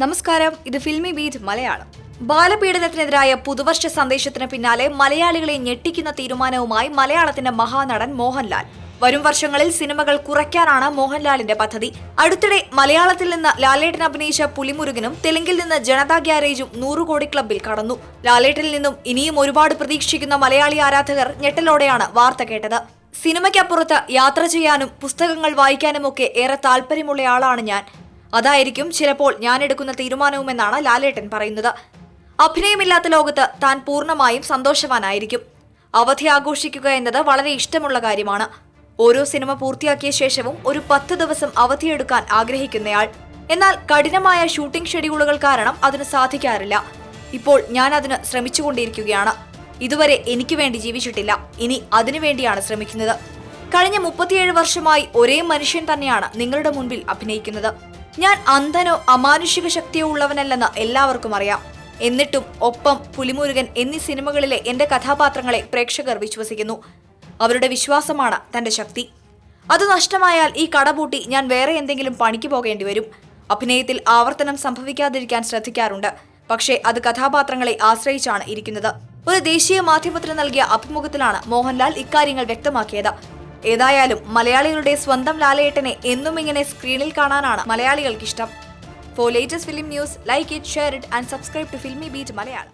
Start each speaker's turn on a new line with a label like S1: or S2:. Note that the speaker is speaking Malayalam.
S1: നമസ്കാരം ഇത് ഫിൽമി ബീറ്റ് മലയാളം. ബാലപീഡനത്തിനെതിരായ പുതുവർഷ സന്ദേശത്തിന് പിന്നാലെ മലയാളികളെ ഞെട്ടിക്കുന്ന തീരുമാനവുമായി മലയാളത്തിന്റെ മഹാനടൻ മോഹൻലാൽ. വരും വർഷങ്ങളിൽ സിനിമകൾ കുറയ്ക്കാനാണ് മോഹൻലാലിന്റെ പദ്ധതി. അടുത്തിടെ മലയാളത്തിൽ നിന്ന് ലാലേട്ടൻ അഭിനയിച്ച പുലിമുരുകനും തെലുങ്കിൽ നിന്ന് ജനതാ ഗ്യാരേജും നൂറുകോടി ക്ലബിൽ കടന്നു. ലാലേട്ടിൽ നിന്നും ഇനിയും ഒരുപാട് പ്രതീക്ഷിക്കുന്ന മലയാളി ആരാധകർ ഞെട്ടലോടെയാണ് വാർത്ത കേട്ടത്. സിനിമയ്ക്കപ്പുറത്ത് യാത്ര ചെയ്യാനും പുസ്തകങ്ങൾ വായിക്കാനുമൊക്കെ ഏറെ താല്പര്യമുള്ളയാളാണ് ഞാൻ. അതായിരിക്കും ചിലപ്പോൾ ഞാൻ എടുക്കുന്ന തീരുമാനവുമെന്നാണ് ലാലേട്ടൻ പറയുന്നത്. അഭിനയമില്ലാത്ത ലോകത്ത് താൻ പൂർണമായും സന്തോഷവാനായിരിക്കും. അവധി ആഘോഷിക്കുക എന്നത് വളരെ ഇഷ്ടമുള്ള കാര്യമാണ്. ഓരോ സിനിമ പൂർത്തിയാക്കിയ ശേഷവും ഒരു പത്ത് ദിവസം അവധിയെടുക്കാൻ ആഗ്രഹിക്കുന്നയാൾ. എന്നാൽ കഠിനമായ ഷൂട്ടിംഗ് ഷെഡ്യൂളുകൾ കാരണം അതിന് സാധിക്കാറില്ല. ഇപ്പോൾ ഞാൻ അതിന് ശ്രമിച്ചുകൊണ്ടിരിക്കുകയാണ്. ഇതുവരെ എനിക്ക് വേണ്ടി ജീവിച്ചിട്ടില്ല. ഇനി അതിനുവേണ്ടിയാണ് ശ്രമിക്കുന്നത്. കഴിഞ്ഞ മുപ്പത്തിയേഴ് വർഷമായി ഒരേ മനുഷ്യൻ തന്നെയാണ് നിങ്ങളുടെ മുൻപിൽ അഭിനയിക്കുന്നത്. ഞാൻ അന്ധനോ അമാനുഷിക ശക്തിയോ ഉള്ളവനല്ലെന്ന് എല്ലാവർക്കും അറിയാം. എന്നിട്ടും ഒപ്പം പുലിമുരുകൻ എന്നീ സിനിമകളിലെ എന്റെ കഥാപാത്രങ്ങളെ പ്രേക്ഷകർ വിശ്വസിക്കുന്നു. അവരുടെ വിശ്വാസമാണ് തന്റെ ശക്തി. അത് നഷ്ടമായാൽ ഈ കടപൂട്ടി ഞാൻ വേറെ എന്തെങ്കിലും പണിക്ക് പോകേണ്ടി വരും. അഭിനയത്തിൽ ആവർത്തനം സംഭവിക്കാതിരിക്കാൻ ശ്രദ്ധിക്കാറുണ്ട്. പക്ഷേ അത് കഥാപാത്രങ്ങളെ ആശ്രയിച്ചാണ് ഇരിക്കുന്നത്. ഒരു ദേശീയ മാധ്യമത്തിന് നൽകിയ അഭിമുഖത്തിലാണ് മോഹൻലാൽ ഇക്കാര്യങ്ങൾ വ്യക്തമാക്കിയത്. ഏതായാലും മലയാളികളുടെ സ്വന്തം ലാലേട്ടനെ എന്നും ഇങ്ങനെ സ്ക്രീനിൽ കാണാനാണ് മലയാളികൾക്ക് ഇഷ്ടം for latest film news like it share it and subscribe to Filmi beat Malayalam